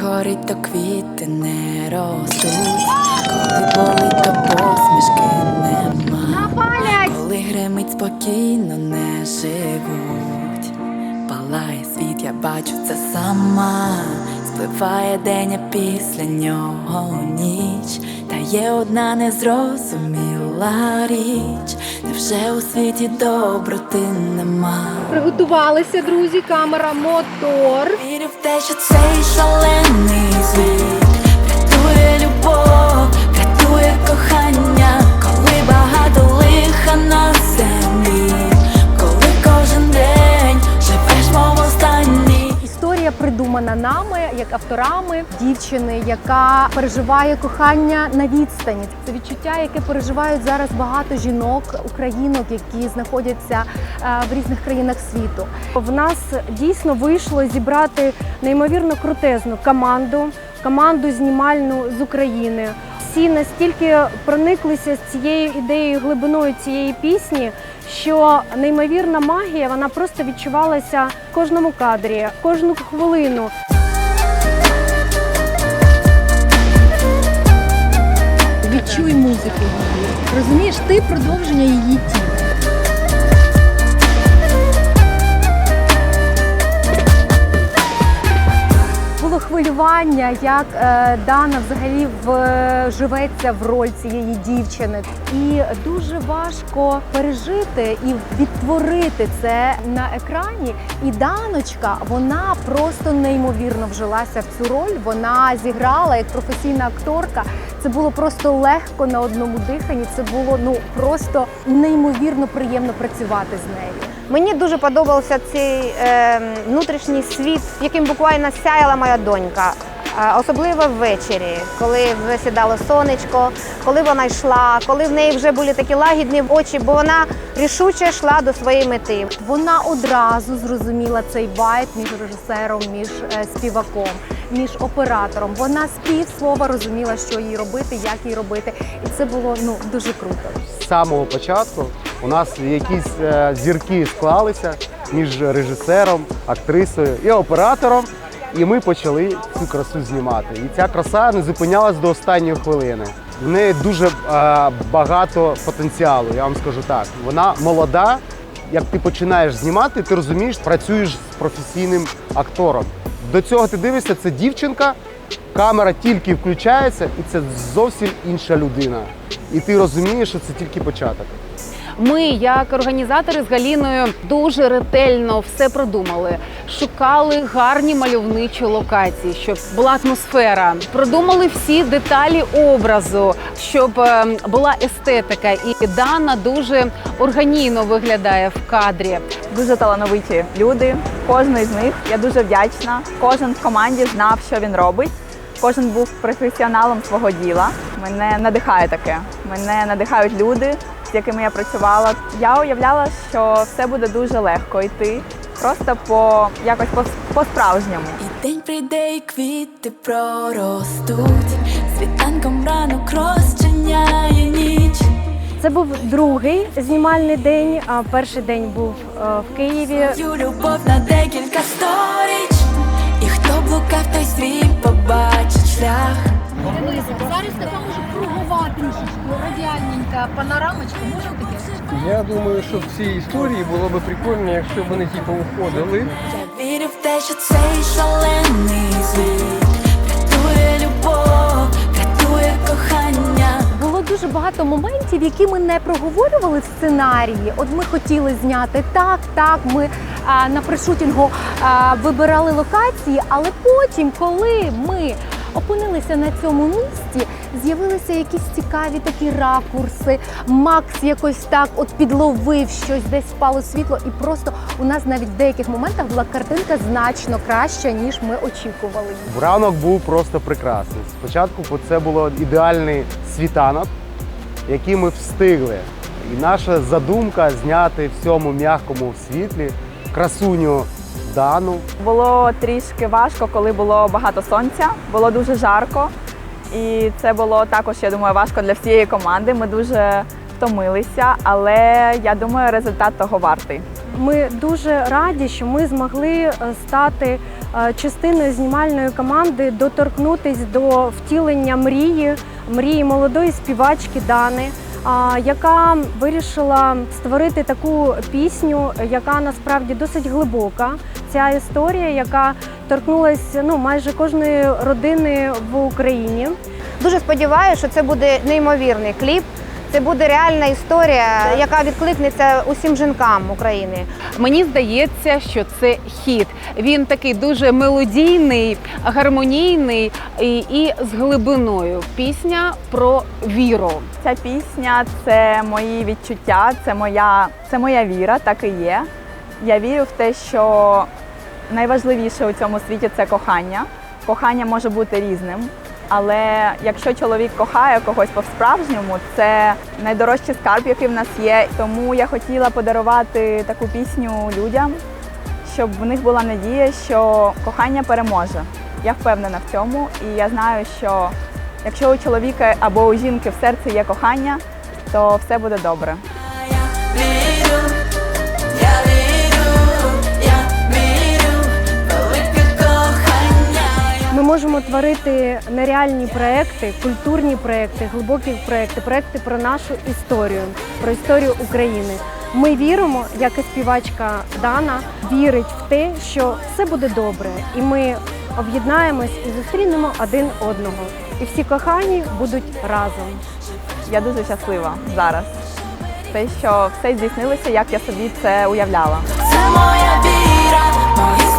горить, то квіти не ростуть, коли болить, то посмішки нема. Коли гримить спокійно не живуть. Палає світ, я бачу це сама. Спливає день, а після нього ніч. Та є одна незрозуміла річ. Невже у світі доброти нема? Приготувалися, друзі, камера, мотор. Вірю в те, що цей шалений звіт врятує любов, врятує кохання, коли багато лиха на авторами дівчини, яка переживає кохання на відстані. Це відчуття, яке переживають зараз багато жінок, українок, які знаходяться е, в різних країнах світу. В нас дійсно вийшло зібрати неймовірно крутезну команду, команду знімальну з України. Всі настільки прониклися з цією ідеєю, глибиною цієї пісні, що неймовірна магія вона просто відчувалася в кожному кадрі, кожну хвилину. Розумієш, ти продовження її тіла. Хвилювання, як е, Дана взагалі вживеться в роль цієї дівчини. І дуже важко пережити і відтворити це на екрані. І Даночка, вона просто неймовірно вжилася в цю роль. Вона зіграла як професійна акторка. Це було просто легко на одному диханні. Це було ну просто неймовірно приємно працювати з нею. Мені дуже подобався цей е, внутрішній світ, яким буквально сяяла моя донька. Е, Особливо ввечері, коли вже сідало сонечко, коли вона йшла, коли в неї вже були такі лагідні очі, бо вона рішуче йшла до своєї мети. Вона одразу зрозуміла цей вайб між режисером, між е, співаком, між оператором. Вона з півслова розуміла, що їй робити, як їй робити, і це було ну дуже круто. з самого початку у нас якісь е, зірки склалися між режисером, актрисою і оператором. І ми почали цю красу знімати. І ця краса не зупинялась до останньої хвилини. В неї дуже е, багато потенціалу, я вам скажу так. Вона молода. Як ти починаєш знімати, ти розумієш, працюєш з професійним актором. До цього ти дивишся, це дівчинка, камера тільки включається, і це зовсім інша людина. І ти розумієш, що це тільки початок. Ми, як організатори з Галіною, дуже ретельно все продумали. Шукали гарні мальовничі локації, щоб була атмосфера. Продумали всі деталі образу, щоб е, була естетика. І Дана дуже органійно виглядає в кадрі. дуже талановиті люди. Кожен з них я дуже вдячна. Кожен в команді знав, що він робить. Кожен був професіоналом свого діла. Мене надихає таке. Мене надихають люди, з якими я працювала. Я уявляла, що все буде дуже легко йти, просто по якось по, по-справжньому. І день прийде, і квіти проростуть, світанком ранок розчиняє ніч. Це був другий знімальний день. А перший день був е, в Києві. Твою любов на декілька сторіч. І хто блукав, той свій побачить шлях. Дивися, зараз така може кругова трішечки, радіальненька панорамочка, може таке? Я думаю, що в цій історії було би прикольно, якщо б вони типу уходили. Я вірю в те, що цей шалений звіт врятує любов, врятує кохання. Було дуже багато моментів, які ми не проговорювали в сценарії. От ми хотіли зняти так, так. Ми а, на пришутінгу а, вибирали локації, але потім, коли ми опинилися на цьому місці, з'явилися якісь цікаві такі ракурси. Макс якось так от підловив щось, десь впало світло, і просто у нас навіть в деяких моментах була картинка значно краща, ніж ми очікували. Ранок був просто прекрасний. Спочатку це було ідеальний світанок, який ми встигли. І наша задумка зняти в цьому м'якому світлі красуню Дану. Було трішки важко, коли було багато сонця, було дуже жарко. І це було також, я думаю, важко для всієї команди. Ми дуже втомилися, але я думаю, результат того вартий. Ми дуже раді, що ми змогли е, стати е, частиною знімальної команди доторкнутись до втілення мрії, мрії молодої співачки Дани. Яка вирішила створити таку пісню, яка насправді досить глибока. Ця історія, яка торкнулася ну майже кожної родини в Україні. Дуже сподіваюся, що це буде неймовірний кліп. Це буде реальна історія, яка відкликнеться усім жінкам України. Мені здається, що це хіт. Він такий дуже мелодійний, гармонійний і, і з глибиною. Пісня про віру. Ця пісня це мої відчуття, це моя, це моя віра, так і є. Я вірю в те, що найважливіше у цьому світі це кохання. Кохання може бути різним, але якщо чоловік кохає когось по-справжньому, це найдорожчий скарб, який в нас є. Тому я хотіла подарувати таку пісню людям, щоб в них була надія, що кохання переможе. Я впевнена в цьому, і я знаю, що якщо у чоловіка або у жінки в серці є кохання, то все буде добре. Можемо творити нереальні проекти, культурні проекти, глибокі проекти, проекти про нашу історію, про історію України. Ми віримо, як і співачка Дана вірить в те, що все буде добре, і ми об'єднаємось і зустрінемо один одного. І всі кохані будуть разом. Я дуже щаслива зараз. Те, що все здійснилося, як я собі це уявляла. Це моя віра, мої